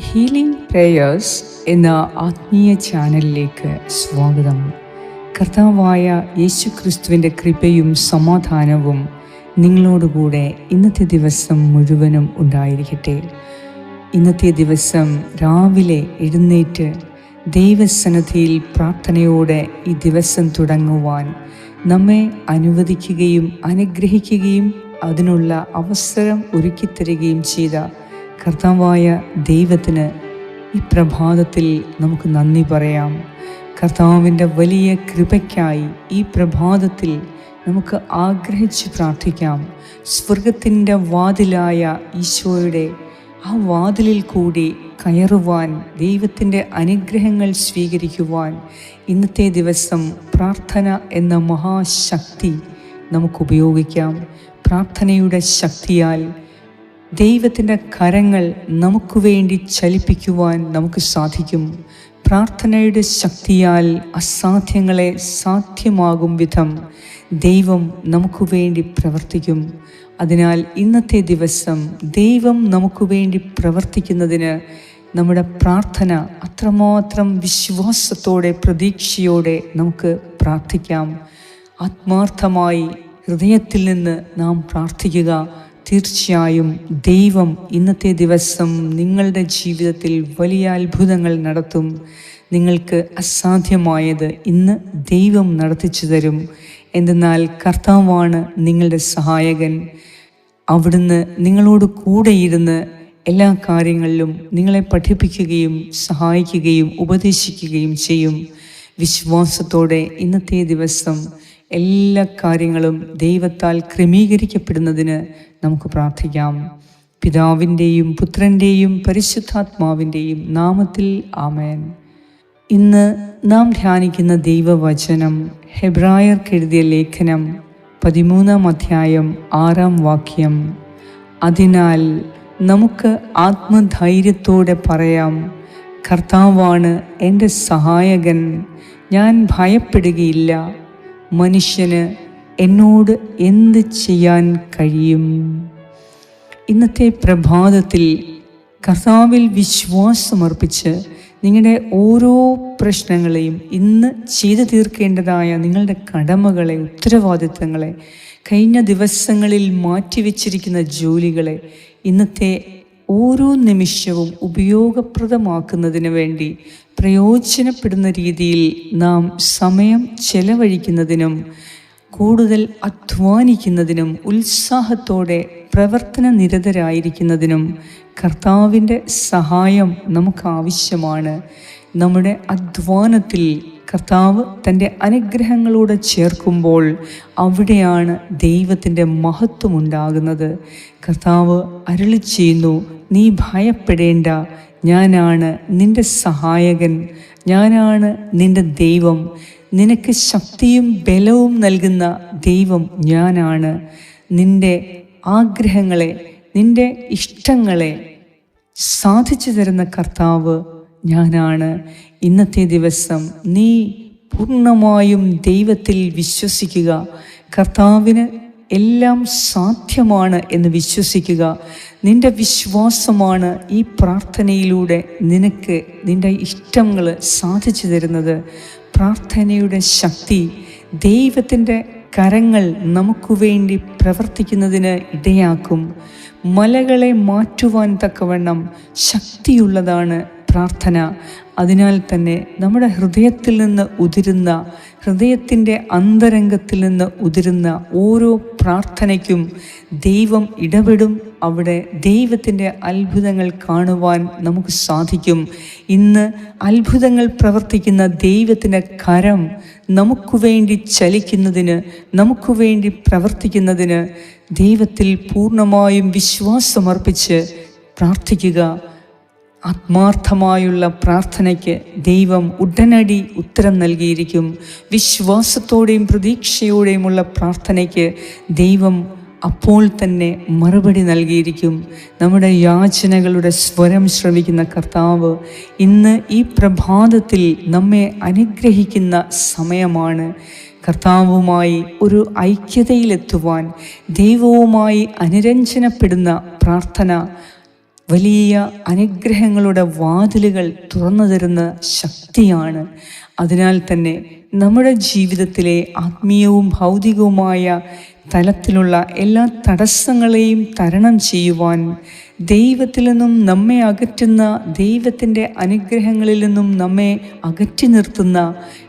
Healing prayers എന്ന ആത്മീയ ചാനലിലേക്ക് സ്വാഗതം. കർത്താവായ യേശു ക്രിസ്തുവിന്റെ കൃപയും സമാധാനവും നിങ്ങളോടുകൂടെ ഇന്നത്തെ ദിവസം മുഴുവനും ഉണ്ടായിരിക്കട്ടെ. ഇന്നത്തെ ദിവസം രാവിലെ എഴുന്നേറ്റ് ദൈവസന്നദ്ധിയിൽ പ്രാർത്ഥനയോടെ ഈ ദിവസം തുടങ്ങുവാൻ നമ്മെ അനുവദിക്കുകയും അനുഗ്രഹിക്കുകയും അതിനുള്ള അവസരം ഒരുക്കിത്തരികയും ചെയ്ത കർത്താവായ ദൈവത്തിന് ഈ പ്രഭാതത്തിൽ നമുക്ക് നന്ദി പറയാം. കർത്താവിന്റെ വലിയ കൃപയ്ക്കായി ഈ പ്രഭാതത്തിൽ നമുക്ക് ആഗ്രഹിച്ച് പ്രാർത്ഥിക്കാം. സ്വർഗത്തിന്റെ വാതിലായ ഈശോയുടെ ആ വാതിലിൽ കൂടി കയറുവാൻ ദൈവത്തിന്റെ അനുഗ്രഹങ്ങൾ സ്വീകരിക്കുവാൻ ഇന്നത്തെ ദിവസം പ്രാർത്ഥന എന്ന മഹാശക്തി നമുക്ക് ഉപയോഗിക്കാം. പ്രാർത്ഥനയുടെ ശക്തിയാൽ ദൈവത്തിന്റെ കരങ്ങൾ നമുക്ക് വേണ്ടി ചലിപ്പിക്കുവാൻ നമുക്ക് സാധിക്കും. പ്രാർത്ഥനയുടെ ശക്തിയാൽ അസാധ്യങ്ങളെ സാധ്യമാകും വിധം ദൈവം നമുക്ക് വേണ്ടി പ്രവർത്തിക്കും. അതിനാൽ ഇന്നത്തെ ദിവസം ദൈവം നമുക്ക് വേണ്ടി പ്രവർത്തിക്കുന്നതിന് നമ്മുടെ പ്രാർത്ഥന അത്രമാത്രം വിശ്വാസത്തോടെ പ്രതീക്ഷയോടെ നമുക്ക് പ്രാർത്ഥിക്കാം. ആത്മാർത്ഥമായി ഹൃദയത്തിൽ നിന്ന് നാം പ്രാർത്ഥിക്കുക. തീർച്ചയായും ദൈവം ഇന്നത്തെ ദിവസം നിങ്ങളുടെ ജീവിതത്തിൽ വലിയ അത്ഭുതങ്ങൾ നടത്തും. നിങ്ങൾക്ക് അസാധ്യമായത് ഇന്ന് ദൈവം നടത്തിച്ചു തരും. എന്തെന്നാൽ കർത്താവാണ് നിങ്ങളുടെ സഹായകൻ. അവിടുന്ന് നിങ്ങളോട് കൂടെയിരുന്ന് എല്ലാ കാര്യങ്ങളിലും നിങ്ങളെ പഠിപ്പിക്കുകയും സഹായിക്കുകയും ഉപദേശിക്കുകയും ചെയ്യും. വിശ്വാസത്തോടെ ഇന്നത്തെ ദിവസം എല്ലാ കാര്യങ്ങളും ദൈവത്താൽ ക്രമീകരിക്കപ്പെടുന്നതിന് നമുക്ക് പ്രാർത്ഥിക്കാം. പിതാവിന്റെയും പുത്രന്റെയും പരിശുദ്ധാത്മാവിന്റെയും നാമത്തിൽ ആമേൻ. ഇന്ന് നാം ധ്യാനിക്കുന്ന ദൈവവചനം ഹെബ്രായർക്കെഴുതിയ ലേഖനം പതിമൂന്നാം അധ്യായം ആറാം വാക്യം. അതിനാൽ നമുക്ക് ആത്മധൈര്യത്തോടെ പറയാം കർത്താവാണ് എന്റെ സഹായകൻ ഞാൻ ഭയപ്പെടുകയില്ല. മനുഷ്യന് എന്നോട് എന്ത് ചെയ്യാൻ കഴിയും? ഇന്നത്തെ പ്രഭാതത്തിൽ കർത്താവിൽ വിശ്വാസമർപ്പിച്ച് നിങ്ങളുടെ ഓരോ പ്രശ്നങ്ങളെയും ഇന്ന് ചെയ്തു തീർക്കേണ്ടതായ നിങ്ങളുടെ കടമകളെ ഉത്തരവാദിത്തങ്ങളെ കഴിഞ്ഞ ദിവസങ്ങളിൽ മാറ്റിവെച്ചിരിക്കുന്ന ജോലികളെ ഇന്നത്തെ ഓരോ നിമിഷവും ഉപയോഗപ്രദമാക്കുന്നതിന് വേണ്ടി പ്രയോജനപ്പെടുന്ന രീതിയിൽ നാം സമയം ചെലവഴിക്കുന്നതിനും കൂടുതൽ അധ്വാനിക്കുന്നതിനും ഉത്സാഹത്തോടെ പ്രവർത്തന നിരതരായിരിക്കുന്നതിനും കർത്താവിന്റെ സഹായം നമുക്ക് ആവശ്യമാണ് നമ്മുടെ അധ്വാനത്തിൽ കർത്താവ് തന്റെ അനുഗ്രഹങ്ങളോട് ചേർക്കുമ്പോൾ അവിടെയാണ് ദൈവത്തിന്റെ മഹത്വം ഉണ്ടാകുന്നത് കർത്താവ് അരുളി ചെയ്യുന്നു നീ ഭയപ്പെടേണ്ട. ഞാനാണ് നിന്റെ സഹായകൻ. ഞാനാണ് നിന്റെ ദൈവം. നിനക്ക് ശക്തിയും ബലവും നൽകുന്ന ദൈവം ഞാനാണ്. നിന്റെ ആഗ്രഹങ്ങളെ നിന്റെ ഇഷ്ടങ്ങളെ സാധിച്ചു തരുന്ന കർത്താവ് ഞാനാണ്. ഇന്നത്തെ ദിവസം നീ പൂർണമായും ദൈവത്തിൽ വിശ്വസിക്കുക. കർത്താവിന് എല്ലാം സാധ്യമാണ് എന്ന് വിശ്വസിക്കുക. നിന്റെ വിശ്വാസമാണ് ഈ പ്രാർത്ഥനയിലൂടെ നിനക്ക് നിന്റെ ഇഷ്ടങ്ങൾ സാധിച്ചു തരുന്നത്. പ്രാർത്ഥനയുടെ ശക്തി ദൈവത്തിന്റെ കരങ്ങൾ നമുക്ക് വേണ്ടി പ്രവർത്തിക്കുന്നതിന് ഇടയാക്കും. മലകളെ മാറ്റുവാൻ തക്കവണ്ണം ശക്തിയുള്ളതാണ് പ്രാർത്ഥന. അതിനാൽ തന്നെ നമ്മുടെ ഹൃദയത്തിൽ നിന്ന് ഉതിരുന്ന ഹൃദയത്തിന്റെ അന്തരംഗത്തിൽ നിന്ന് ഉതിരുന്ന ഓരോ പ്രാർത്ഥനയ്ക്കും ദൈവം ഇടപെടും. അവിടെ ദൈവത്തിന്റെ അത്ഭുതങ്ങൾ കാണുവാൻ നമുക്ക് സാധിക്കും. ഇന്ന് അത്ഭുതങ്ങൾ പ്രവർത്തിക്കുന്ന ദൈവത്തിന്റെ കരം നമുക്ക് വേണ്ടി ചലിക്കുന്നതിന് നമുക്ക് വേണ്ടി പ്രവർത്തിക്കുന്നതിന് ദൈവത്തിൽ പൂർണമായും വിശ്വാസമർപ്പിച്ച് പ്രാർത്ഥിക്കുക. ആത്മാർത്ഥമായുള്ള പ്രാർത്ഥനയ്ക്ക് ദൈവം ഉടനടി ഉത്തരം നൽകിയിരിക്കും. വിശ്വാസത്തോടെയും പ്രതീക്ഷയോടെയുമുള്ള പ്രാർത്ഥനയ്ക്ക് ദൈവം അപ്പോൾ തന്നെ മറുപടി നൽകിയിരിക്കും. നമ്മുടെ യാചനകളുടെ സ്വരം ശ്രമിക്കുന്ന കർത്താവ് ഇന്ന് ഈ പ്രഭാതത്തിൽ നമ്മെ അനുഗ്രഹിക്കുന്ന സമയമാണ്. കർത്താവുമായി ഒരു ഐക്യതയിലെത്തുവാൻ ദൈവവുമായി അനുരഞ്ജനപ്പെടുന്ന പ്രാർത്ഥന വലിയ അനുഗ്രഹങ്ങളുടെ വാതിലുകൾ തുറന്നു തരുന്ന ശക്തിയാണ്. അതിനാൽ തന്നെ നമ്മുടെ ജീവിതത്തിലെ ആത്മീയവും ഭൗതികവുമായ തലത്തിലുള്ള എല്ലാ തടസ്സങ്ങളെയും തരണം ചെയ്യുവാൻ ദൈവത്തിൽ നിന്നും നമ്മെ അകറ്റുന്ന ദൈവത്തിന്റെ അനുഗ്രഹങ്ങളിൽ നിന്നും നമ്മെ അകറ്റി നിർത്തുന്ന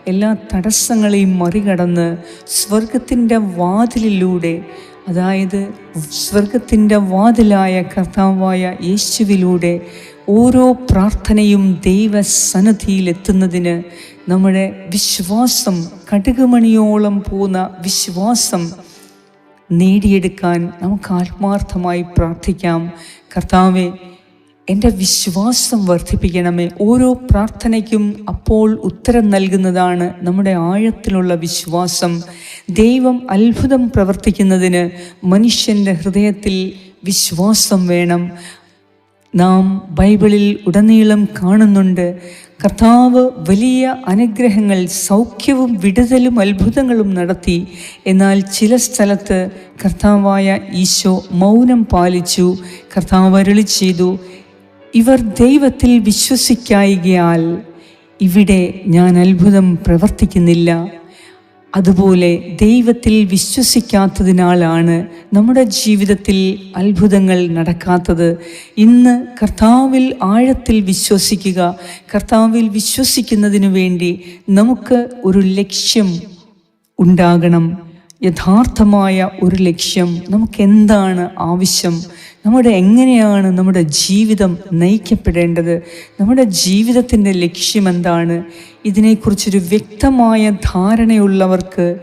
എല്ലാ തടസ്സങ്ങളെയും മറികടന്ന് സ്വർഗത്തിന്റെ വാതിലിലൂടെ അതായത് സ്വർഗത്തിന്റെ വാതിലായ കർത്താവായ യേശുവിലൂടെ ഓരോ പ്രാർത്ഥനയും ദൈവസന്നദ്ധിയിൽ എത്തുന്നതിന് നമ്മുടെ വിശ്വാസം കടുകുമണിയോളം പോകുന്ന വിശ്വാസം നേടിയെടുക്കാൻ നമുക്ക് ആത്മാർത്ഥമായി പ്രാർത്ഥിക്കാം. കർത്താവെ എന്റെ വിശ്വാസം വർദ്ധിപ്പിക്കണമേ. ഓരോ പ്രാർത്ഥനയ്ക്കും അപ്പോൾ ഉത്തരം നൽകുന്നതാണ് നമ്മുടെ ആഴത്തിലുള്ള വിശ്വാസം. ദൈവം അത്ഭുതം പ്രവർത്തിക്കുന്നതിന് മനുഷ്യന്റെ ഹൃദയത്തിൽ വിശ്വാസം വേണം. നാം ബൈബിളിൽ ഉടനീളം കാണുന്നുണ്ട്. കർത്താവ് വലിയ അനുഗ്രഹങ്ങൾ സൗഖ്യവും വിടുതലും അത്ഭുതങ്ങളും നടത്തി. എന്നാൽ ചില സ്ഥലത്ത് കർത്താവായ ഈശോ മൗനം പാലിച്ചു കർത്താവ് അരുളി ചെയ്തു ഇവർ ദൈവത്തിൽ വിശ്വസിക്കായികയാൽ ഇവിടെ ഞാൻ അത്ഭുതം പ്രവർത്തിക്കുന്നില്ല. അതുപോലെ ദൈവത്തിൽ വിശ്വസിക്കാത്തതിനാലാണ് നമ്മുടെ ജീവിതത്തിൽ അത്ഭുതങ്ങൾ നടക്കാത്തത്. ഇന്ന് കർത്താവിൽ ആഴത്തിൽ വിശ്വസിക്കുക കർത്താവിൽ വിശ്വസിക്കുന്നതിനു വേണ്ടി നമുക്ക് ഒരു ലക്ഷ്യം ഉണ്ടാകണം. യഥാർത്ഥമായ ഒരു ലക്ഷ്യം നമുക്ക് എന്താണ് ആവശ്യം? നമ്മുടെ എങ്ങനെയാണ് നമ്മുടെ ജീവിതം നയിക്കപ്പെടേണ്ടത്? നമ്മുടെ ജീവിതത്തിന്റെ ലക്ഷ്യം എന്താണ്? ഇതിനെക്കുറിച്ചൊരു വ്യക്തമായ ധാരണയുള്ളവർക്ക്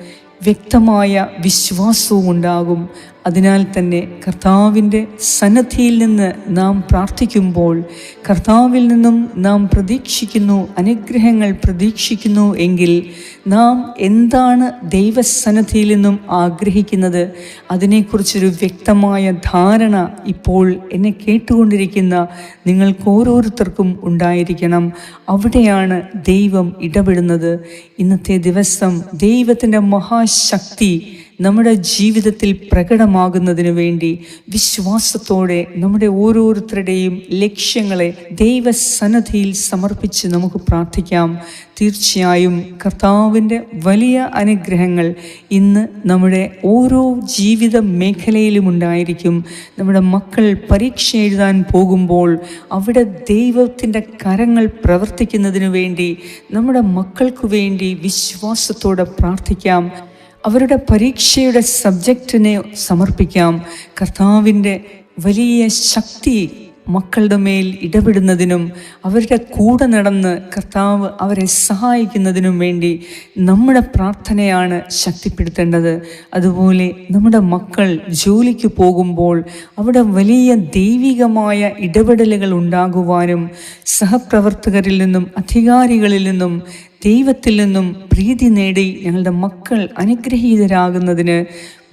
വ്യക്തമായ വിശ്വാസവും ഉണ്ടാകും. അതിനാൽ തന്നെ കർത്താവിന്റെ സന്നദ്ധിയിൽ നിന്ന് നാം പ്രാർത്ഥിക്കുമ്പോൾ കർത്താവിൽ നിന്നും നാം പ്രതീക്ഷിക്കുന്നു അനുഗ്രഹങ്ങൾ പ്രതീക്ഷിക്കുന്നു എങ്കിൽ നാം എന്താണ് ദൈവസന്നദ്ധിയിൽ നിന്നും ആഗ്രഹിക്കുന്നത്? അതിനെക്കുറിച്ചൊരു വ്യക്തമായ ധാരണ ഇപ്പോൾ എന്നെ കേട്ടുകൊണ്ടിരിക്കുന്ന നിങ്ങൾക്ക് ഓരോരുത്തർക്കും ഉണ്ടായിരിക്കണം. അവിടെയാണ് ദൈവം ഇടപെടുന്നത്. ഇന്നത്തെ ദിവസം ദൈവത്തിന്റെ മഹാശക്തി നമ്മുടെ ജീവിതത്തിൽ പ്രകടമാകുന്നതിന് വേണ്ടി വിശ്വാസത്തോടെ നമ്മുടെ ഓരോരുത്തരുടെയും ലക്ഷ്യങ്ങളെ ദൈവസന്നദ്ധിയിൽ സമർപ്പിച്ച് നമുക്ക് പ്രാർത്ഥിക്കാം. തീർച്ചയായും കർത്താവിന്റെ വലിയ അനുഗ്രഹങ്ങൾ ഇന്ന് നമ്മുടെ ഓരോ ജീവിത മേഖലയിലും ഉണ്ടായിരിക്കും. നമ്മുടെ മക്കൾ പരീക്ഷ എഴുതാൻ പോകുമ്പോൾ അവിടെ ദൈവത്തിന്റെ കരങ്ങൾ പ്രവർത്തിക്കുന്നതിനു വേണ്ടി നമ്മുടെ മക്കൾക്ക് വേണ്ടി വിശ്വാസത്തോടെ പ്രാർത്ഥിക്കാം. അവരുടെ പരീക്ഷയുടെ സബ്ജക്റ്റിനെ സമർപ്പിക്കാം. കർത്താവിന്റെ വലിയ ശക്തി മക്കളുടെ മേൽ ഇടപെടുന്നതിനും അവരുടെ കൂടെ നടന്ന് കർത്താവ് അവരെ സഹായിക്കുന്നതിനും വേണ്ടി നമ്മുടെ പ്രാർത്ഥനയാണ് ശക്തിപ്പെടുത്തേണ്ടത്. അതുപോലെ നമ്മുടെ മക്കൾ ജോലിക്ക് പോകുമ്പോൾ അവിടെ വലിയ ദൈവികമായ ഇടപെടലുകൾ ഉണ്ടാകുവാനും സഹപ്രവർത്തകരിൽ നിന്നും അധികാരികളിൽ നിന്നും ദൈവത്തിൽ നിന്നും പ്രീതി നേടി ഞങ്ങളുടെ മക്കൾ അനുഗ്രഹീതരാകുന്നതിന്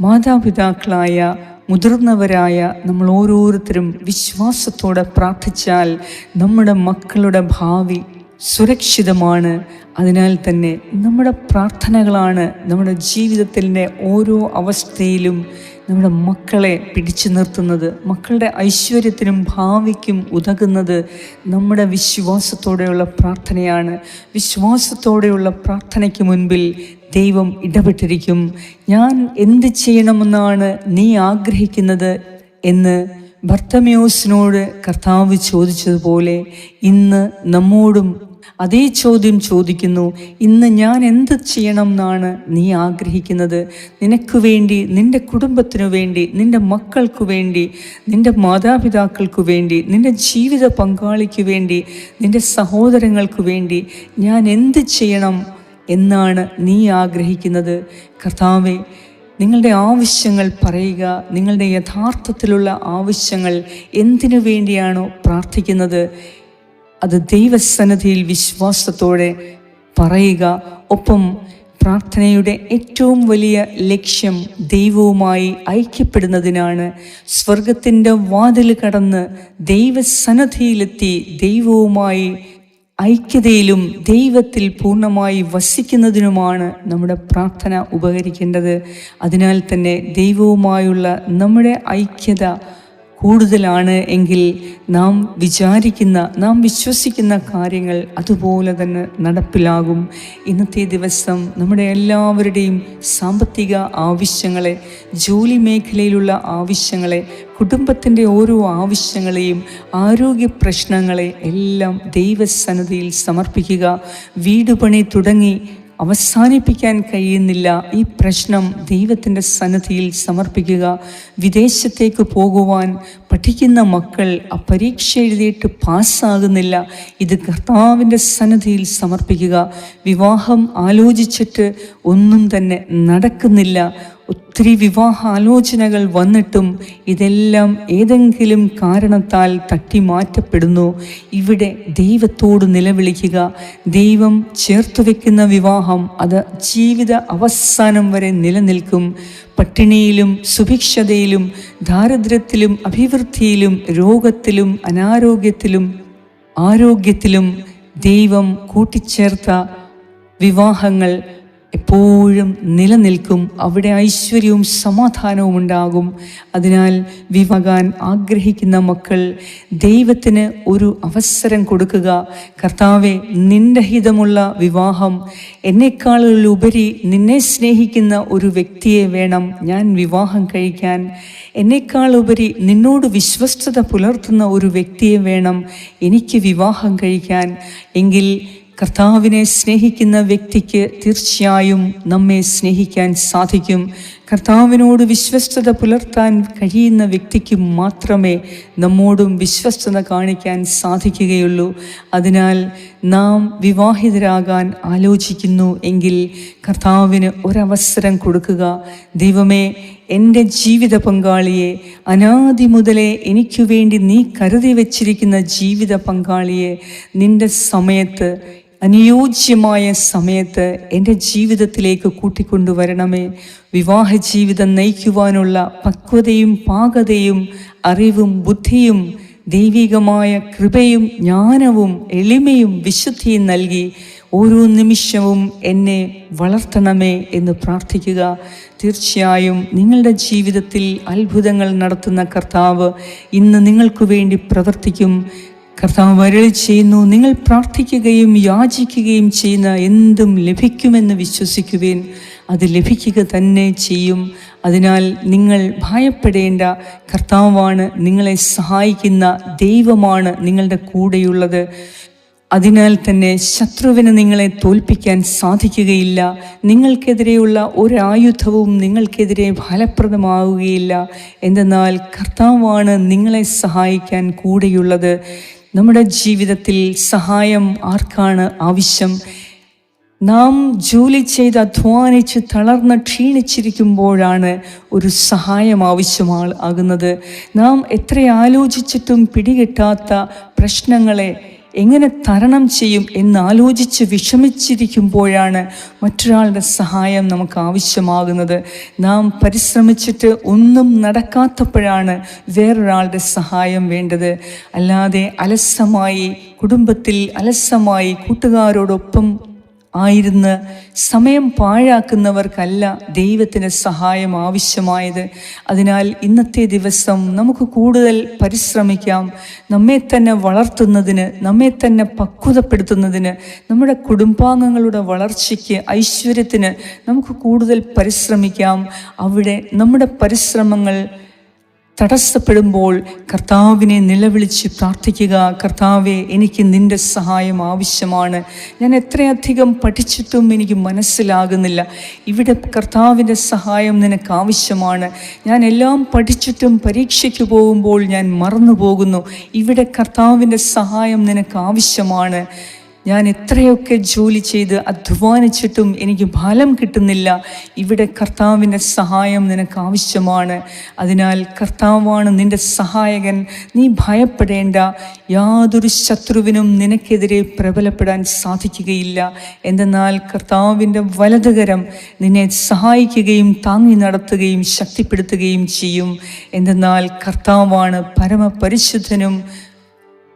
മാതാപിതാക്കളായ മുതിർന്നവരായ നമ്മൾ ഓരോരുത്തരും വിശ്വാസത്തോടെ പ്രാർത്ഥിച്ചാൽ നമ്മുടെ മക്കളുടെ ഭാവി സുരക്ഷിതമാണ്. അതിനാൽ തന്നെ നമ്മുടെ പ്രാർത്ഥനകളാണ് നമ്മുടെ ജീവിതത്തിന്റെ ഓരോ അവസ്ഥയിലും നമ്മുടെ മക്കളെ പിടിച്ചു നിർത്തുന്നത്. മക്കളുടെ ഐശ്വര്യത്തിനും ഭാവിക്കും ഉതകുന്നത് നമ്മുടെ വിശ്വാസത്തോടെയുള്ള പ്രാർത്ഥനയാണ്. വിശ്വാസത്തോടെയുള്ള പ്രാർത്ഥനയ്ക്ക് മുൻപിൽ ദൈവം ഇടപെട്ടിരിക്കും. ഞാൻ എന്ത് ചെയ്യണമെന്നാണ് നീ ആഗ്രഹിക്കുന്നത് എന്ന് ഭർത്തമ്യോസിനോട് കർത്താവ് ചോദിച്ചതുപോലെ ഇന്ന് നമ്മോടും അതേ ചോദ്യം ചോദിക്കുന്നു. ഇന്ന് ഞാൻ എന്ത് ചെയ്യണം എന്നാണ് നീ ആഗ്രഹിക്കുന്നത്? നിനക്ക് വേണ്ടി നിന്റെ കുടുംബത്തിനു വേണ്ടി നിന്റെ മക്കൾക്കു വേണ്ടി നിന്റെ മാതാപിതാക്കൾക്കു വേണ്ടി നിന്റെ ജീവിത പങ്കാളിക്ക് വേണ്ടി നിന്റെ സഹോദരങ്ങൾക്ക് വേണ്ടി ഞാൻ എന്ത് ചെയ്യണം എന്നാണ് നീ ആഗ്രഹിക്കുന്നത്? കർത്താവെ നിങ്ങളുടെ ആവശ്യങ്ങൾ പറയുക നിങ്ങളുടെ യഥാർത്ഥത്തിലുള്ള ആവശ്യങ്ങൾ എന്തിനു വേണ്ടിയാണോ പ്രാർത്ഥിക്കുന്നത്? അത് ദൈവസന്നദ്ധിയിൽ വിശ്വാസത്തോടെ പറയുക. ഒപ്പം പ്രാർത്ഥനയുടെ ഏറ്റവും വലിയ ലക്ഷ്യം ദൈവവുമായി ഐക്യപ്പെടുന്നതിനാണ്. സ്വർഗത്തിന്റെ വാതിൽ കടന്ന് ദൈവസന്നദ്ധിയിലെത്തി ദൈവവുമായി ഐക്യതയിലും ദൈവത്തിൽ പൂർണമായി വസിക്കുന്നതിനുമാണ് നമ്മുടെ പ്രാർത്ഥന ഉപകരിക്കേണ്ടത്. അതിനാൽ തന്നെ ദൈവവുമായുള്ള നമ്മുടെ ഐക്യത കൂടുതലാണ് എങ്കിൽ നാം വിചാരിക്കുന്ന നാം വിശ്വസിക്കുന്ന കാര്യങ്ങൾ അതുപോലെ തന്നെ നടപ്പിലാകും. ഇന്നത്തെ ദിവസം നമ്മുടെ എല്ലാവരുടെയും സാമ്പത്തിക ആവശ്യങ്ങളെ ജോലി മേഖലയിലുള്ള ആവശ്യങ്ങളെ കുടുംബത്തിന്റെ ഓരോ ആവശ്യങ്ങളെയും ആരോഗ്യ പ്രശ്നങ്ങളെ എല്ലാം ദൈവസന്നതിയിൽ സമർപ്പിക്കുക. വീടുപണി തുടങ്ങി അവസാനിപ്പിക്കാൻ കഴിയുന്നില്ല ഈ പ്രശ്നം ദൈവത്തിന്റെ സന്നദ്ധിയിൽ സമർപ്പിക്കുക വിദേശത്തേക്ക് പോകുവാൻ പഠിക്കുന്ന മക്കൾ ആ പരീക്ഷ എഴുതിയിട്ട് പാസ്സാകുന്നില്ല. ഇത് കർത്താവിന്റെ സന്നദ്ധിയിൽ സമർപ്പിക്കുക. വിവാഹം ആലോചിച്ചിട്ട് ഒന്നും തന്നെ നടക്കുന്നില്ല. ഒത്തിരി വിവാഹ ആലോചനകൾ വന്നിട്ടും ഇതെല്ലാം ഏതെങ്കിലും കാരണത്താൽ തട്ടി മാറ്റപ്പെടുന്നു ഇവിടെ ദൈവത്തോട് നിലവിളിക്കുക. ദൈവം ചേർത്ത് വെക്കുന്ന വിവാഹം അത് ജീവിത അവസാനം വരെ നിലനിൽക്കും. പട്ടിണിയിലും സുഭിക്ഷതയിലും ദാരിദ്ര്യത്തിലും അഭിവൃദ്ധിയിലും രോഗത്തിലും അനാരോഗ്യത്തിലും ആരോഗ്യത്തിലും ദൈവം കൂട്ടിച്ചേർത്ത വിവാഹങ്ങൾ എപ്പോഴും നിലനിൽക്കും. അവിടെ ഐശ്വര്യവും സമാധാനവും ഉണ്ടാകും. അതിനാൽ വിവാകാൻ ആഗ്രഹിക്കുന്ന മക്കൾ ദൈവത്തിന് ഒരു അവസരം കൊടുക്കുക. കർത്താവെ നിന്റെ ഹിതമുള്ള വിവാഹം എന്നെക്കാളുപരി നിന്നെ സ്നേഹിക്കുന്ന ഒരു വ്യക്തിയെ വേണം ഞാൻ വിവാഹം കഴിക്കാൻ. എന്നെക്കാളുപരി നിന്നോട് വിശ്വസ്തത പുലർത്തുന്ന ഒരു വ്യക്തിയെ വേണം എനിക്ക് വിവാഹം കഴിക്കാൻ. എങ്കിൽ കർത്താവിനെ സ്നേഹിക്കുന്ന വ്യക്തിക്ക് തീർച്ചയായും നമ്മെ സ്നേഹിക്കാൻ സാധിക്കും. കർത്താവിനോട് വിശ്വസ്തത പുലർത്താൻ കഴിയുന്ന വ്യക്തിക്ക് മാത്രമേ നമ്മോടും വിശ്വസ്തത കാണിക്കാൻ സാധിക്കുകയുള്ളൂ. അതിനാൽ നാം വിവാഹിതരാകാൻ ആലോചിക്കുന്നു എങ്കിൽ കർത്താവിന് ഒരവസരം കൊടുക്കുക. ദൈവമേ എന്റെ ജീവിത പങ്കാളിയെ അനാദി മുതലേ എനിക്കു വേണ്ടി നീ കരുതി വച്ചിരിക്കുന്ന ജീവിത പങ്കാളിയെ നിന്റെ സമയത്ത് അനുയോജ്യമായ സമയത്ത് എന്റെ ജീവിതത്തിലേക്ക് കൂട്ടിക്കൊണ്ടുവരണമേ. വിവാഹ ജീവിതം നയിക്കുവാനുള്ള പക്വതയും പാകതയും അറിവും ബുദ്ധിയും ദൈവികമായ കൃപയും ജ്ഞാനവും എളിമയും വിശുദ്ധിയും നൽകി ഓരോ നിമിഷവും എന്നെ വളർത്തണമേ എന്ന് പ്രാർത്ഥിക്കുക. തീർച്ചയായും നിങ്ങളുടെ ജീവിതത്തിൽ അത്ഭുതങ്ങൾ നടത്തുന്ന കർത്താവ് ഇന്ന് നിങ്ങൾക്കു വേണ്ടി പ്രവർത്തിക്കും. കർത്താവ് വരളി ചെയ്യുന്നു. നിങ്ങൾ പ്രാർത്ഥിക്കുകയും യാചിക്കുകയും ചെയ്യുന്ന എന്തും ലഭിക്കുമെന്ന് വിശ്വസിക്കുവേൻ. അത് ലഭിക്കുക തന്നെ ചെയ്യും. അതിനാൽ നിങ്ങൾ ഭയപ്പെടേണ്ട. കർത്താവാണ് നിങ്ങളെ സഹായിക്കുന്ന ദൈവമാണ് നിങ്ങളുടെ കൂടെയുള്ളത്. അതിനാൽ തന്നെ ശത്രുവിന് നിങ്ങളെ തോൽപ്പിക്കാൻ സാധിക്കുകയില്ല. നിങ്ങൾക്കെതിരെയുള്ള ഒരായുധവും നിങ്ങൾക്കെതിരെ ഫലപ്രദമാവുകയില്ല. എന്തെന്നാൽ കർത്താവാണ് നിങ്ങളെ സഹായിക്കാൻ കൂടെയുള്ളത്. നമ്മുടെ ജീവിതത്തിൽ സഹായം ആർക്കാണ് ആവശ്യം? നാം ജോലി ചെയ്ത് അധ്വാനിച്ച് തളർന്ന് ക്ഷീണിച്ചിരിക്കുമ്പോഴാണ് ഒരു സഹായം ആവശ്യമാ ആകുന്നത് നാം എത്ര ആലോചിച്ചിട്ടും പിടികിട്ടാത്ത പ്രശ്നങ്ങളെ എങ്ങനെ തരണം ചെയ്യും എന്ന് ആലോചിച്ച് വിഷമിച്ചിരിക്കുമ്പോഴാണ് മറ്റൊരാളുടെ സഹായം നമുക്ക് ആവശ്യമാകുന്നത്. നാം പരിശ്രമിച്ചിട്ട് ഒന്നും നടക്കാത്തപ്പോഴാണ് വേറൊരാളുടെ സഹായം വേണ്ടത്. അല്ലാതെ അലസമായി കുടുംബത്തിൽ അലസമായി കൂട്ടുകാരോടൊപ്പം ആയിരുന്ന് സമയം പാഴാക്കുന്നവർക്കല്ല ദൈവത്തിന് സഹായം ആവശ്യമായത്. അതിനാൽ ഇന്നത്തെ ദിവസം നമുക്ക് കൂടുതൽ പരിശ്രമിക്കാം. നമ്മെ തന്നെ വളർത്തുന്നതിന് നമ്മെ തന്നെ പക്വതപ്പെടുത്തുന്നതിന് നമ്മുടെ കുടുംബാംഗങ്ങളുടെ വളർച്ചയ്ക്ക് ഐശ്വര്യത്തിന് നമുക്ക് കൂടുതൽ പരിശ്രമിക്കാം. അവിടെ നമ്മുടെ പരിശ്രമങ്ങൾ തടസ്സപ്പെടുമ്പോൾ കർത്താവിനെ നിലവിളിച്ച് പ്രാർത്ഥിക്കുക കർത്താവെ എനിക്ക് നിന്റെ സഹായം ആവശ്യമാണ്. ഞാൻ എത്രയധികം പഠിച്ചിട്ടും എനിക്ക് മനസ്സിലാകുന്നില്ല. ഇവിടെ കർത്താവിന്റെ സഹായം നിനക്ക് ആവശ്യമാണ്. ഞാൻ എല്ലാം പഠിച്ചിട്ടും പരീക്ഷയ്ക്ക് പോകുമ്പോൾ ഞാൻ മറന്നു പോകുന്നു ഇവിടെ കർത്താവിന്റെ സഹായം നിനക്ക് ആവശ്യമാണ്. ഞാൻ എത്രയൊക്കെ ജോലി ചെയ്ത് അധ്വാനിച്ചിട്ടും എനിക്ക് ഫലം കിട്ടുന്നില്ല. ഇവിടെ കർത്താവിന്റെ സഹായം നിനക്ക് ആവശ്യമാണ്. അതിനാൽ കർത്താവാണ് നിന്റെ സഹായകൻ. നീ ഭയപ്പെടേണ്ട. യാതൊരു ശത്രുവിനും നിനക്കെതിരെ പ്രബലപ്പെടാൻ സാധിക്കുകയില്ല. എന്തെന്നാൽ കർത്താവിന്റെ വലതുകരം നിന്നെ സഹായിക്കുകയും താങ്ങി നടത്തുകയും ശക്തിപ്പെടുത്തുകയും ചെയ്യും. എന്തെന്നാൽ കർത്താവാണ് പരമപരിശുദ്ധനും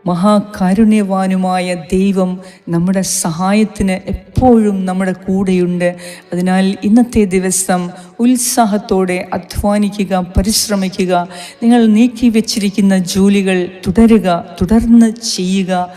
മഹാകാരുണ്യവാനുമായ ദൈവം നമ്മുടെ സഹായത്തിന് എപ്പോഴും നമ്മുടെ കൂടെയുണ്ട്. അതിനാൽ ഇന്നത്തെ ദിവസം ഉത്സാഹത്തോടെ അധ്വാനിക്കുക പരിശ്രമിക്കുക നിങ്ങൾ നീക്കി വച്ചിരിക്കുന്ന ജോലികൾ തുടരുക തുടർന്ന് ചെയ്യുക.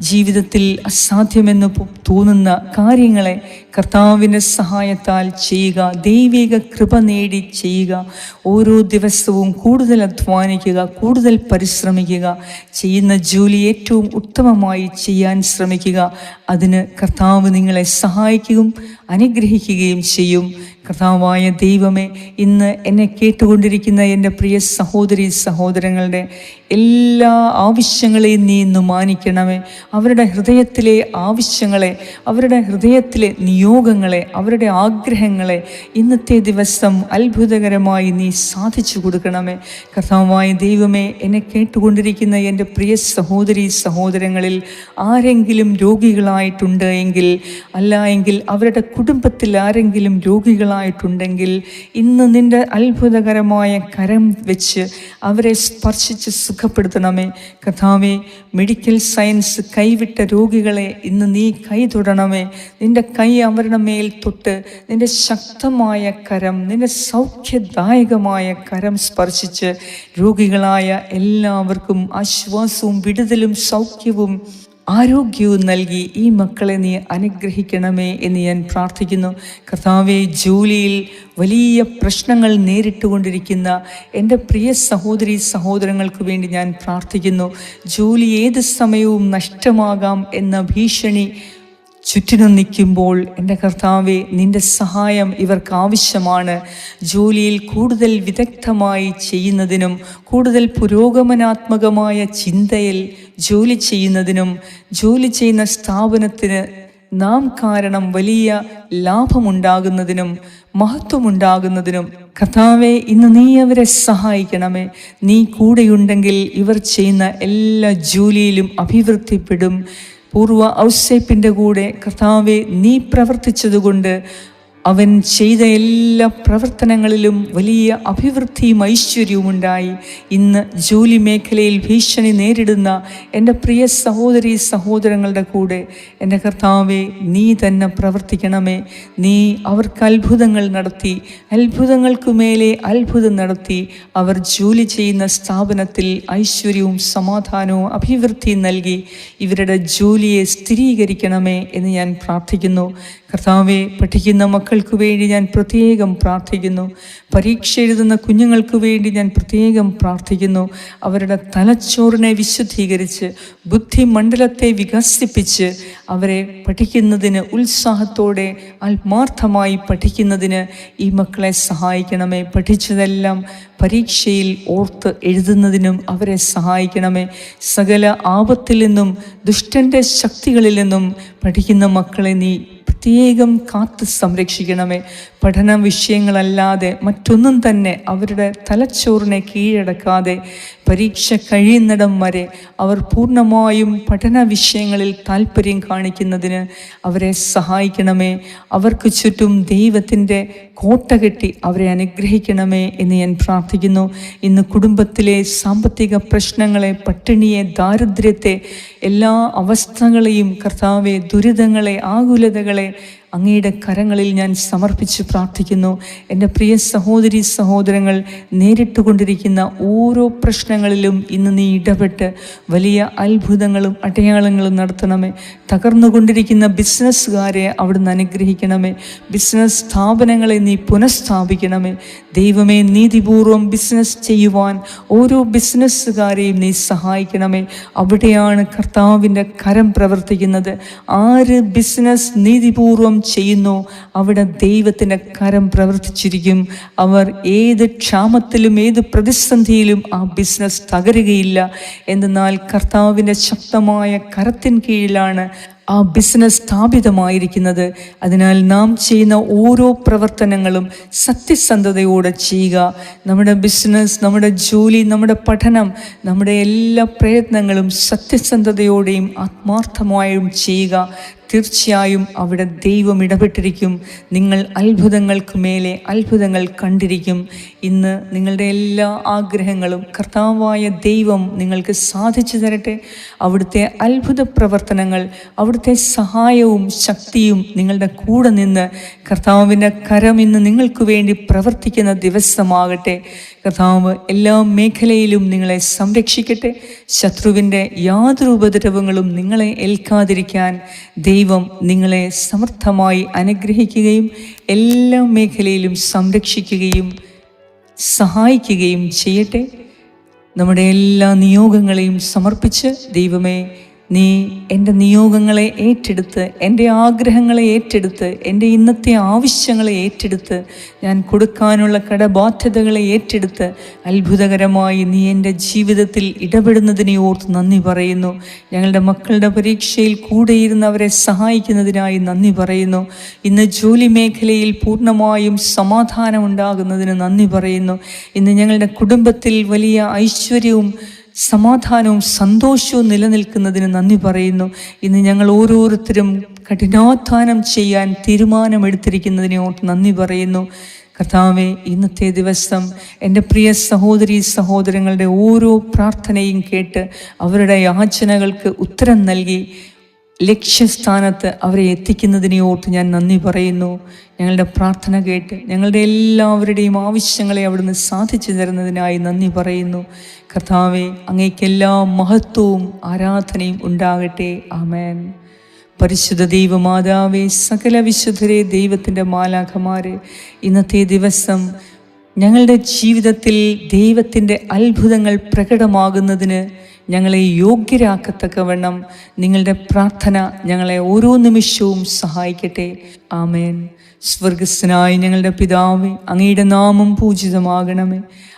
ജീവിതത്തിൽ അസാധ്യമെന്ന് തോന്നുന്ന കാര്യങ്ങളെ കർത്താവിന്റെ സഹായത്താൽ ചെയ്യുക ദൈവിക കൃപ നേടി ചെയ്യുക ഓരോ ദിവസവും കൂടുതൽ അധ്വാനിക്കുക കൂടുതൽ പരിശ്രമിക്കുക ചെയ്യുന്ന ജോലി ഏറ്റവും ഉത്തമമായി ചെയ്യാൻ ശ്രമിക്കുക. അതിന് കർത്താവ് നിങ്ങളെ സഹായിക്കുകയും അനുഗ്രഹിക്കുകയും ചെയ്യും. കർത്താവായ ദൈവമേ ഇന്ന് എന്നെ കേട്ടുകൊണ്ടിരിക്കുന്ന എന്റെ പ്രിയ സഹോദരി സഹോദരങ്ങളുടെ എല്ലാ ആവശ്യങ്ങളെയും നീ ഇന്ന് മാനിക്കണമേ. അവരുടെ ഹൃദയത്തിലെ ആവശ്യങ്ങളെ അവരുടെ ഹൃദയത്തിലെ നിയോഗങ്ങളെ അവരുടെ ആഗ്രഹങ്ങളെ ഇന്നത്തെ ദിവസം അത്ഭുതകരമായി നീ സാധിച്ചു കൊടുക്കണമേ. കർത്താവായ ദൈവമേ എന്നെ കേട്ടുകൊണ്ടിരിക്കുന്ന എന്റെ പ്രിയ സഹോദരി സഹോദരങ്ങളിൽ ആരെങ്കിലും രോഗികളായിട്ടുണ്ട് എങ്കിൽ അല്ല എങ്കിൽ അവരുടെ കുടുംബത്തിൽ ആരെങ്കിലും രോഗികളായിട്ടുണ്ടെങ്കിൽ ഇന്ന് നിന്റെ അത്ഭുതകരമായ കരം വെച്ച് അവരെ സ്പർശിച്ച് സുഖപ്പെടുത്തണമേ. കഥാവി മെഡിക്കൽ സയൻസ് കൈവിട്ട രോഗികളെ ഇന്ന് നീ കൈ തൊടണമേ. നിന്റെ കൈ അവരുടെ മേൽ തൊട്ട് നിന്റെ ശക്തമായ കരം നിന്റെ സൗഖ്യദായകമായ കരം സ്പർശിച്ച് രോഗികളായ എല്ലാവർക്കും ആശ്വാസവും വിടുതലും സൗഖ്യവും ആരോഗ്യവും നൽകി ഈ മക്കളെ നീ അനുഗ്രഹിക്കണമേ എന്ന് ഞാൻ പ്രാർത്ഥിക്കുന്നു. കർത്താവെ ജോലിയിൽ വലിയ പ്രശ്നങ്ങൾ നേരിട്ടുകൊണ്ടിരിക്കുന്ന എന്റെ പ്രിയ സഹോദരി സഹോദരങ്ങൾക്ക് വേണ്ടി ഞാൻ പ്രാർത്ഥിക്കുന്നു. ജോലി ഏത് സമയവും നഷ്ടമാകാം എന്ന ഭീഷണി ചുറ്റിനും നിൽക്കുമ്പോൾ എന്റെ കർത്താവെ നിന്റെ സഹായം ഇവർക്ക് ആവശ്യമാണ്. ജോലിയിൽ കൂടുതൽ വിദഗ്ധമായി ചെയ്യുന്നതിനും കൂടുതൽ പുരോഗമനാത്മകമായ ചിന്തയിൽ ജോലി ചെയ്യുന്നതിനും ജോലി ചെയ്യുന്ന സ്ഥാപനത്തിന് നാം കാരണം വലിയ ലാഭമുണ്ടാകുന്നതിനും മഹത്വമുണ്ടാകുന്നതിനും. കർത്താവെ ഇന്ന് നീ അവരെ സഹായിക്കണമേ. നീ കൂടെയുണ്ടെങ്കിൽ ഇവർ ചെയ്യുന്ന എല്ലാ ജോലിയിലും അഭിവൃദ്ധിപ്പെടും. പൂർവ ഔസേപ്പിന്റെ കൂടെ കർത്താവെ നീ പ്രവർത്തിച്ചതുകൊണ്ട് അവൻ ചെയ്ത എല്ലാ പ്രവർത്തനങ്ങളിലും വലിയ അഭിവൃദ്ധിയും ഐശ്വര്യവും ഉണ്ടായി. ഇന്ന് ജോലി മേഖലയിൽ ഭീഷണി നേരിടുന്ന എന്റെ പ്രിയ സഹോദരി സഹോദരങ്ങളുടെ കൂടെ എന്റെ കർത്താവെ നീ തന്നെ പ്രവർത്തിക്കണമേ. നീ അവർക്ക് അത്ഭുതങ്ങൾ നടത്തി അത്ഭുതങ്ങൾക്കു മേലെ അത്ഭുതം നടത്തി. അവർ ജോലി ചെയ്യുന്ന സ്ഥാപനത്തിൽ ഐശ്വര്യവും സമാധാനവും അഭിവൃദ്ധിയും നൽകി. ഇവരുടെ ജോലിയെ സ്ഥിരീകരിക്കണമേ എന്ന് ഞാൻ പ്രാർത്ഥിക്കുന്നു. കർത്താവെ പഠിക്കുന്ന മക്കൾക്ക് വേണ്ടി ഞാൻ പ്രത്യേകം പ്രാർത്ഥിക്കുന്നു. പരീക്ഷ എഴുതുന്ന കുഞ്ഞുങ്ങൾക്ക് വേണ്ടി ഞാൻ പ്രത്യേകം പ്രാർത്ഥിക്കുന്നു. അവരുടെ തലച്ചോറിനെ വിശുദ്ധീകരിച്ച് ബുദ്ധിമണ്ഡലത്തെ വികസിപ്പിച്ച് അവരെ പഠിക്കുന്നതിന് ഉത്സാഹത്തോടെ ആത്മാർത്ഥമായി പഠിക്കുന്നതിന് ഈ മക്കളെ സഹായിക്കണമേ. പഠിച്ചതെല്ലാം പരീക്ഷയിൽ ഓർത്ത് എഴുതുന്നതിനും അവരെ സഹായിക്കണമേ. സകല ആപത്തിൽ നിന്നും ദുഷ്ടന്റെ ശക്തികളിൽ നിന്നും പഠിക്കുന്ന മക്കളെ നീ പ്രത്യേകം കാത്ത് സംരക്ഷിക്കണമേ. പഠന വിഷയങ്ങളല്ലാതെ മറ്റൊന്നും തന്നെ അവരുടെ തലച്ചോറിനെ കീഴടക്കാതെ പരീക്ഷ കഴിയുന്നിടം വരെ അവർ പൂർണമായും പഠന വിഷയങ്ങളിൽ താല്പര്യം കാണിക്കുന്നതിന് അവരെ സഹായിക്കണമേ. അവർക്ക് ചുറ്റും ദൈവത്തിന്റെ കോട്ട കെട്ടി അവരെ അനുഗ്രഹിക്കണമേ എന്ന് ഞാൻ പ്രാർത്ഥിക്കുന്നു. ഇന്ന് കുടുംബത്തിലെ സാമ്പത്തിക പ്രശ്നങ്ങളെ പട്ടിണിയെ ദാരിദ്ര്യത്തെ എല്ലാ അവസ്ഥകളെയും കർത്താവെ ദുരിതങ്ങളെ ആകുലതകളെ അങ്ങയുടെ കരങ്ങളിൽ ഞാൻ സമർപ്പിച്ച് പ്രാർത്ഥിക്കുന്നു. എന്റെ പ്രിയ സഹോദരി സഹോദരങ്ങൾ നേരിട്ടുകൊണ്ടിരിക്കുന്ന ഓരോ പ്രശ്നങ്ങളിലും ഇന്ന് നീ ഇടപെട്ട് വലിയ അത്ഭുതങ്ങളും അടയാളങ്ങളും നടത്തണമേ. തകർന്നുകൊണ്ടിരിക്കുന്ന ബിസിനസ്സുകാരെ അവിടുന്ന് അനുഗ്രഹിക്കണമേ. ബിസിനസ് സ്ഥാപനങ്ങളെ നീ പുനഃസ്ഥാപിക്കണമേ. ദൈവമേ നീതിപൂർവം ബിസിനസ് ചെയ്യുവാൻ ഓരോ ബിസിനസ്സുകാരെയും നീ സഹായിക്കണമേ. അവിടെയാണ് കർത്താവിന്റെ കരം പ്രവർത്തിക്കുന്നത്. ആര് ബിസിനസ് നീതിപൂർവം ചെയ്യുന്നു. അവിടെ ദൈവത്തിന്റെ കരം പ്രവർത്തിച്ചിരിക്കും. അവർ ഏത് ക്ഷാമത്തിലും ഏത് പ്രതിസന്ധിയിലും ആ ബിസിനസ് തകരുകയില്ല. എന്നാൽ കർത്താവിന്റെ ശക്തമായ കരത്തിൻ കീഴിലാണ് ആ ബിസിനസ് സ്ഥാപിതമായിരിക്കുന്നത്. അതിനാൽ നാം ചെയ്യുന്ന ഓരോ പ്രവർത്തനങ്ങളും സത്യസന്ധതയോടെ ചെയ്യുക. നമ്മുടെ ബിസിനസ് നമ്മുടെ ജോലി നമ്മുടെ പഠനം നമ്മുടെ എല്ലാ പ്രയത്നങ്ങളും സത്യസന്ധതയോടെയും ആത്മാർത്ഥമായും ചെയ്യുക. തീർച്ചയായും അവിടെ ദൈവം ഇടപെട്ടിരിക്കും. നിങ്ങൾ അത്ഭുതങ്ങൾക്ക് മേലെ അത്ഭുതങ്ങൾ കണ്ടിരിക്കും. ഇന്ന് നിങ്ങളുടെ എല്ലാ ആഗ്രഹങ്ങളും കർത്താവായ ദൈവം നിങ്ങൾക്ക് സാധിച്ചു തരട്ടെ. അവിടുത്തെ അത്ഭുത പ്രവർത്തനങ്ങൾ അവിടുത്തെ സഹായവും ശക്തിയും നിങ്ങളുടെ കൂടെ നിന്ന് കർത്താവിന്റെ കരം ഇന്ന് നിങ്ങൾക്ക് വേണ്ടി പ്രവർത്തിക്കുന്ന ദിവസമാകട്ടെ. കർത്താവ് എല്ലാ മേഖലയിലും നിങ്ങളെ സംരക്ഷിക്കട്ടെ. ശത്രുവിന്റെ യാതൊരു ഉപദ്രവങ്ങളും നിങ്ങളെ ഏൽക്കാതിരിക്കാൻ ദൈവം നിങ്ങളെ സമർത്ഥമായി അനുഗ്രഹിക്കുകയും എല്ലാ മേഖലയിലും സംരക്ഷിക്കുകയും സഹായിക്കുകയും ചെയ്യട്ടെ. നമ്മുടെ എല്ലാ നിയോഗങ്ങളെയും സമർപ്പിച്ച് ദൈവമേ നീ എന്റെ നിയോഗങ്ങളെ ഏറ്റെടുത്ത് എന്റെ ആഗ്രഹങ്ങളെ ഏറ്റെടുത്ത് എന്റെ ഇന്നത്തെ ആവശ്യങ്ങളെ ഏറ്റെടുത്ത് ഞാൻ കൊടുക്കാനുള്ള കടബാധ്യതകളെ ഏറ്റെടുത്ത് അത്ഭുതകരമായി നീ എന്റെ ജീവിതത്തിൽ ഇടപെടുന്നതിനെ ഓർത്ത് നന്ദി പറയുന്നു. ഞങ്ങളുടെ മക്കളുടെ പരീക്ഷയിൽ കൂടെയിരുന്ന് അവരെ സഹായിക്കുന്നതിനായി നന്ദി പറയുന്നു. ഇന്ന് ജോലി മേഖലയിൽ പൂർണമായും സമാധാനം ഉണ്ടാകുന്നതിന് നന്ദി പറയുന്നു. ഇന്ന് ഞങ്ങളുടെ കുടുംബത്തിൽ വലിയ ഐശ്വര്യവും സമാധാനവും സന്തോഷവും നിലനിൽക്കുന്നതിന് നന്ദി പറയുന്നു. ഇന്ന് ഞങ്ങൾ ഓരോരുത്തരും കഠിനാധ്വാനം ചെയ്യാൻ തീരുമാനമെടുത്തിരിക്കുന്നതിനെ ഓർത്ത് നന്ദി പറയുന്നു. കർത്താവെ ഇന്നത്തെ ദിവസം എന്റെ പ്രിയ സഹോദരി സഹോദരങ്ങളുടെ ഓരോ പ്രാർത്ഥനയും കേട്ട് അവരുടെ യാചനകൾക്ക് ഉത്തരം നൽകി ലക്ഷ്യസ്ഥാനത്ത് അവരെ എത്തിക്കുന്നതിനെ ഓർത്ത് ഞാൻ നന്ദി പറയുന്നു. ഞങ്ങളുടെ പ്രാർത്ഥന കേട്ട് ഞങ്ങളുടെ എല്ലാവരുടെയും ആവശ്യങ്ങളെ അവിടുന്ന് സാധിച്ചു തരുന്നതിനായി നന്ദി പറയുന്നു. കർത്താവെ അങ്ങേക്കെല്ലാ മഹത്വവും ആരാധനയും ഉണ്ടാകട്ടെ. ആമേൻ. പരിശുദ്ധ ദൈവമാതാവേ സകല വിശുദ്ധരെ ദൈവത്തിന്റെ മാലാഖമാരെ ഇന്നത്തെ ദിവസം ഞങ്ങളുടെ ജീവിതത്തിൽ ദൈവത്തിന്റെ അത്ഭുതങ്ങൾ പ്രകടമാകുന്നതിന് ഞങ്ങളെ യോഗ്യരാക്കത്തക്കവണ്ണം നിങ്ങളുടെ പ്രാർത്ഥന ഞങ്ങളെ ഓരോ നിമിഷവും സഹായിക്കട്ടെ. ആമേൻ. സ്വർഗസ്സനായി ഞങ്ങളുടെ പിതാവേ അങ്ങയുടെ നാമം പൂജിതമാകണമേ.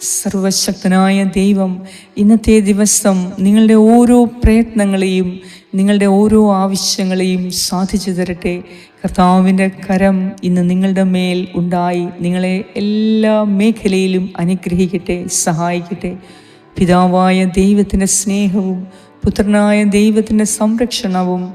സർവശക്തനായ ദൈവം ഇന്നത്തെ ദിവസം നിങ്ങളുടെ ഓരോ പ്രയത്നങ്ങളെയും നിങ്ങളുടെ ഓരോ ആവശ്യങ്ങളെയും സാധിച്ചു തരട്ടെ. കർത്താവിന്റെ കരം ഇന്ന് നിങ്ങളുടെ മേൽ ഉണ്ടായി. നിങ്ങളെ എല്ലാ മേഖലയിലും അനുഗ്രഹിക്കട്ടെ സഹായിക്കട്ടെ. പിതാവായ ദൈവത്തിന്റെ സ്നേഹവും പുത്രനായ ദൈവത്തിന്റെ സംരക്ഷണവും